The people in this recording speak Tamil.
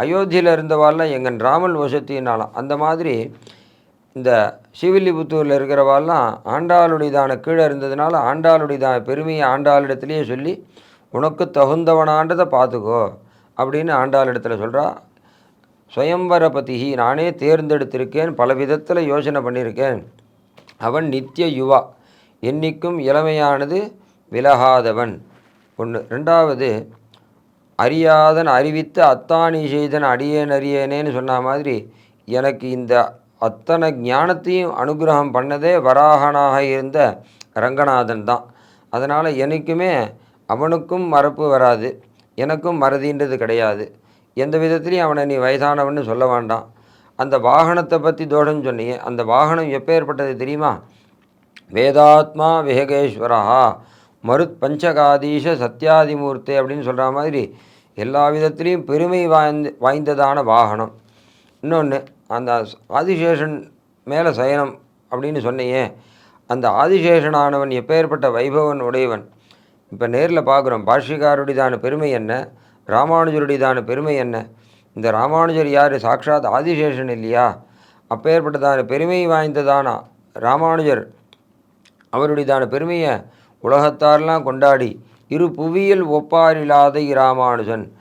அயோத்தியில் இருந்தவாள்லாம் எங்கள் ராமன் வசத்தினாலாம் அந்த மாதிரி இந்த ஸ்ரீவில்லிபுத்தூரில் இருக்கிறவாள்லாம் ஆண்டாளுடையதான கீழே இருந்ததுனால ஆண்டாளுடையதான பெருமையை ஆண்டாளிடத்துலேயே சொல்லி உனக்கு தகுந்தவனான்றதை பார்த்துக்கோ அப்படின்னு ஆண்டாளிடத்தில் சொல்கிறா சுயம்பரபதி நானே தேர்ந்தெடுத்திருக்கேன் பல விதத்தில் யோசனை பண்ணியிருக்கேன் அவன் நித்திய யுவா என்றைக்கும் இளமையானது விலகாதவன். ஒன்று ரெண்டாவது அறியாதன் அறிவித்து அத்தானி செய்தன் அடியேன் அறியேனேன்னு சொன்ன மாதிரி எனக்கு இந்த அத்தனை ஞானத்தையும் அனுகிரகம் பண்ணதே வராகனாக இருந்த ரங்கநாதன் தான். அதனால் எனக்குமே அவனுக்கும் மறப்பு வராது எனக்கும் மறதின்றது கிடையாது. எந்த விதத்துலையும் அவனை நீ வயதானவன்னு சொல்ல வேண்டாம். அந்த வாகனத்தை பற்றி தோஷம் சொன்னியே அந்த வாகனம் எப்பேற்பட்டது தெரியுமா? வேதாத்மா விஹகேஸ்வரா மருத் பஞ்சகாதீஷ சத்யாதிமூர்த்தி அப்படின்னு சொல்கிற மாதிரி எல்லா விதத்துலேயும் பெருமை வாய்ந்த வாய்ந்ததான வாகனம். இன்னொன்று அந்த ஆதிசேஷன் மேலே சயனம் அப்படின்னு சொன்னையே அந்த ஆதிசேஷனானவன் எப்பேற்பட்ட வைபவன் உடையவன்? இப்போ நேரில் பார்க்குறோம் பாஷ்யக்காருடையதான பெருமை என்ன? ராமானுஜருடையதான பெருமை என்ன? இந்த ராமானுஜர் யார்? சாட்சாத் ஆதிசேஷன் இல்லையா? அப்பேற்பட்டதான பெருமை வாய்ந்ததான ராமானுஜர் அவருடையதான பெருமையை உலகத்தாரெலாம் கொண்டாடி இரு புவியில் ஒப்பாரில்லாத இராமானுஜன்.